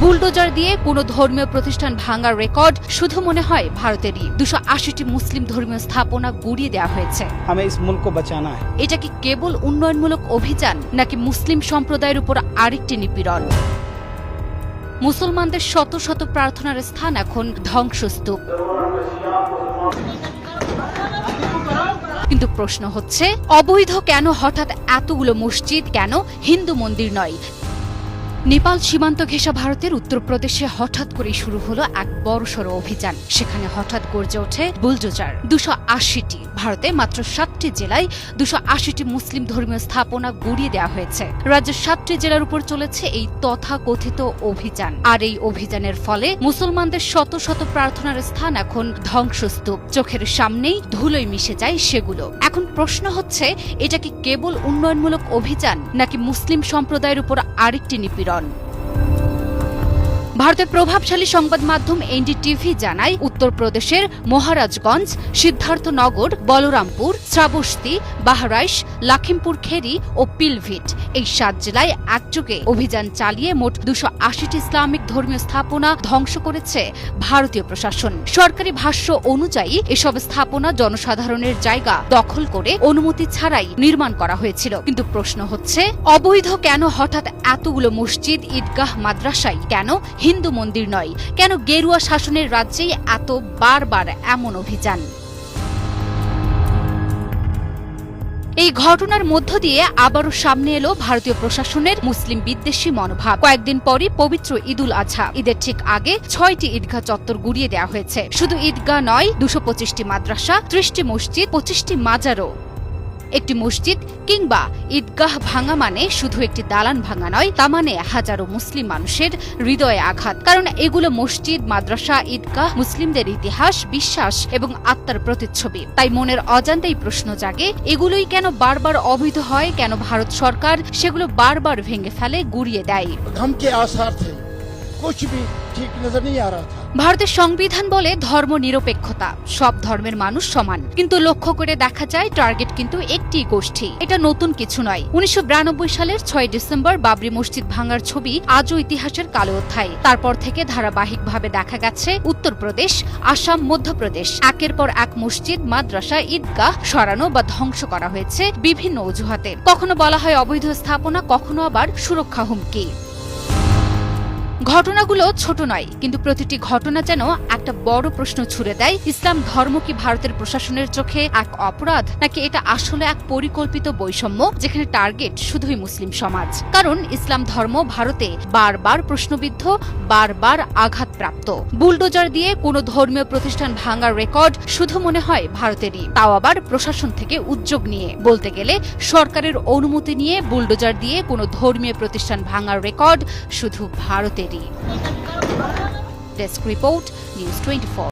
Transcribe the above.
Bulldozer দিয়ে কোনো ধর্মীয় প্রতিষ্ঠান ভাঙার রেকর্ড শুধু মনে হয় ভারতেরই। দুশো আশিটি মুসলিম ধর্মীয় স্থাপনা গুড়িয়ে দেওয়া হয়েছে। এটা কি কেবল উন্নয়নমূলক অভিযান নাকি মুসলিম সম্প্রদায়ের উপর আরেকটি নিপীড়ন? মুসলমানদের শত শত প্রার্থনার স্থান এখন ধ্বংসস্তূপ। কিন্তু প্রশ্ন হচ্ছে অবৈধ কেন হঠাৎ এতগুলো মসজিদ কেন হিন্দু মন্দির নয়? নেপাল সীমান্ত ঘেঁষা ভারতের উত্তরপ্রদেশে হঠাৎ করে শুরু হলো এক বড়সড় অভিযান। সেখানে হঠাৎ গর্জে ওঠে বুলডোজার। দুশো আশিটি, ভারতে মাত্র সাতটি জেলায় দুশো আশিটি মুসলিম ধর্মীয় স্থাপনা গুড়িয়ে দেওয়া হয়েছে। রাজ্যের সাতটি জেলার উপর চলেছে এই তথাকথিত অভিযান। আর এই অভিযানের ফলে মুসলমানদের শত শত প্রার্থনার স্থান এখন ধ্বংসস্তূপ। চোখের সামনেই ধুলোয় মিশে যায় সেগুলো। এখন প্রশ্ন হচ্ছে, এটা কি কেবল উন্নয়নমূলক অভিযান, নাকি মুসলিম সম্প্রদায়ের উপর আরেকটি নিপীড়ন? London ভারতের প্রভাবশালী সংবাদ মাধ্যম এনডিটিভি জানায়, উত্তরপ্রদেশের মহারাজগঞ্জ, সিদ্ধার্থনগর, বলরামপুর, শ্রাবস্তি, বাহরাইশ, লখিমপুর খেরি ও পিলভিট। এই সাত জেলায় একযোগে অভিযান চালিয়ে মোট দুশো আশিটি ইসলামিক ধর্মীয় স্থাপনা ধ্বংস করেছে ভারতীয় প্রশাসন। সরকারি ভাষ্য অনুযায়ী এসব স্থাপনা জনসাধারণের জায়গা দখল করে অনুমতি ছাড়াই নির্মাণ করা হয়েছিল। কিন্তু প্রশ্ন হচ্ছে, অবৈধ কেন হঠাৎ এতগুলো মসজিদ, ঈদগাহ, মাদ্রাসায় কেন হিন্দু মন্দির নয়, কেন গেরুয়া শাসনের রাজ্যেই এত বারবার এমন অভিযান? এই ঘটনার মধ্য দিয়ে আবারও সামনে এলো ভারতীয় প্রশাসনের মুসলিম বিদ্বেষী মনোভাব। কয়েকদিন পরই পবিত্র ঈদুল আজহা ঈদের ঠিক আগে ছয়টি ঈদগাহ চত্বর গুড়িয়ে দেওয়া হয়েছে। শুধু ঈদগাহ নয়, দুশো পঁচিশটি মাদ্রাসা, ত্রিশটি মসজিদ, পঁচিশটি মাজারও। একটি মসজিদ কিংবা ঈদগাহ ভাঙা মানে শুধু একটি দালান ভাঙা নয়, তা মানে হাজারো মুসলিম মানুষের হৃদয়ে আঘাত। কারণ এগুলো মসজিদ, মাদ্রাসা, ঈদগাহ, মুসলিমদের ইতিহাস, বিশ্বাস এবং আত্মার প্রতিচ্ছবি। তাই মনের অজান্তেই প্রশ্ন জাগে, এগুলোই কেন বারবার অবৈধ হয়? কেন ভারত সরকার সেগুলো বারবার ভেঙে ফেলে, গুড়িয়ে দেয়? कुछ भी ठीक नजर नहीं आ रहा था ভারতের সংবিধান বলে ধর্ম নিরপেক্ষতা সব ধর্মের মানুষ সমান কিন্তু লক্ষ্য করে দেখা যায় টার্গেট কিন্তু একটি গোষ্ঠী এটা নতুন কিছু নয় উনিশশো সালের ছয় ডিসেম্বর বাবরি মসজিদ ভাঙার ছবি আজও ইতিহাসের কালো অধ্যায় তারপর থেকে ধারাবাহিকভাবে দেখা গেছে উত্তরপ্রদেশ আসাম মধ্যপ্রদেশ একের পর এক মসজিদ মাদ্রাসা ঈদগাহ সরানো বা ধ্বংস করা হয়েছে বিভিন্ন অজুহাতে কখনো বলা হয় অবৈধ স্থাপনা কখনো আবার সুরক্ষা হুমকি ঘটনাগুলো ছোট নয়, কিন্তু প্রতিটি ঘটনা যেন একটা বড় প্রশ্ন ছুড়ে দেয়। ইসলাম ধর্ম কি ভারতের প্রশাসনের চোখে এক অপরাধ, নাকি এটা আসলে এক পরিকল্পিত বৈষম্য, যেখানে টার্গেট শুধুই মুসলিম সমাজ? কারণ ইসলাম ধর্ম ভারতে বারবার প্রশ্নবিদ্ধ, বারবার আঘাতপ্রাপ্ত। বুলডোজার দিয়ে কোনো ধর্মীয় প্রতিষ্ঠান ভাঙার রেকর্ড শুধু মনে হয় ভারতেরই। তাও আবার প্রশাসন থেকে উদ্যোগ নিয়ে। বলতে গেলে, সরকারের অনুমতি নিয়ে বুলডোজার দিয়ে কোনো ধর্মীয় প্রতিষ্ঠান ভাঙার রেকর্ড শুধু ভারতেরই। Desk Report, News 24.